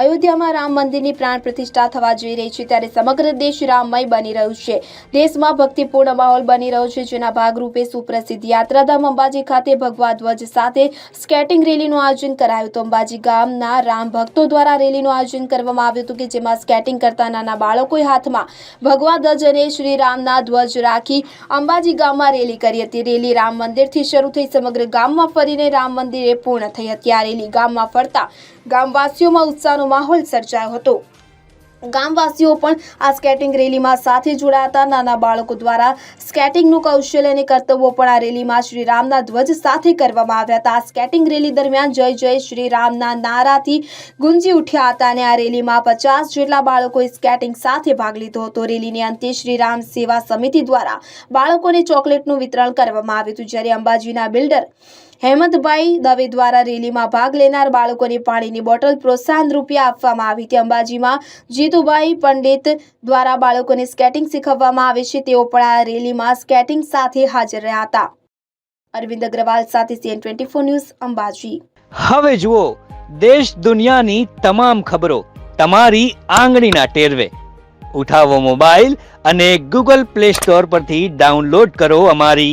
અયોધ્યામાં રામ મંદિરની પ્રાણ પ્રતિષ્ઠા થવા જઈ રહી છે ત્યારે સમગ્ર દેશ રામમય બની રહ્યું છે. દેશમાં ભક્તિપૂર્ણ માહોલ બની રહ્યો છે, જેના ભાગરૂપે સુપ્રસિદ્ધ યાત્રાધામ અંબાજી ખાતે ભગવા ધ્વજ સાથે સ્કેટિંગ રેલીનું આયોજન કરાયું હતું. અંબાજી ગામના રામ ભક્તો દ્વારા રેલીનું આયોજન કરવામાં આવ્યું હતું કે જેમાં સ્કેટિંગ કરતા નાના બાળકોએ હાથમાં ભગવા ધ્વજ અને શ્રી રામના ધ્વજ રાખી અંબાજી ગામમાં રેલી કરી હતી. રેલી રામ મંદિરથી શરૂ થઈ સમગ્ર ગામમાં ફરીને રામ મંદિરે પૂર્ણ થઈ હતી. આ રેલી ગામમાં ફરતા ગામવાસીઓમાં ઉત્સાહનો માહોલ સર્જાયો હતો. ગામવાસીઓ પણ આ સ્કેટિંગ રેલીમાં સાથે જોડાયા હતા નાના બાળકો દ્વારા સ્કેટિંગનું કૌશલ્ય અને કર્તવ્યો પણ આ રેલીમાં શ્રી રામના ધ્વજ સાથે કરવામાં આવ્યા હતા. આ સ્કેટિંગ રેલી દરમિયાન જય જય શ્રી રામના નારાથી ગુંજી ઉઠ્યા હતા અને આ રેલીમાં પચાસ જેટલા બાળકોએ સ્કેટિંગ સાથે ભાગ લીધો હતો. રેલીને અંતે શ્રી રામ સેવા સમિતિ દ્વારા બાળકોને ચોકલેટનું વિતરણ કરવામાં આવ્યું હતું. જ્યારે અંબાજીના બિલ્ડર હેમંતભાઈ દવે દ્વારા રેલીમાં ભાગ લેનાર બાળકોને પાણીની બોટલ પ્રોત્સાહન રૂપિયા આપવામાં આવી હતી. અંબાજીમાં જીતુભાઈ પંડિત દ્વારા બાળકોને સ્કેટિંગ શીખવવામાં આવે છે. તેઓ પણ આ રેલીમાં સ્કેટિંગ સાથે હાજર રહ્યા હતા. અરવિંદ અગ્રવાલ સાથે CN twenty four news Ambaji. હવે જુઓ, દેશ દુનિયાની તમામ ખબરો તમારી આંગળીના ટેરવે. ઉઠાવો મોબાઈલ અને ગૂગલ પ્લે સ્ટોર પરથી ડાઉનલોડ કરો અમારી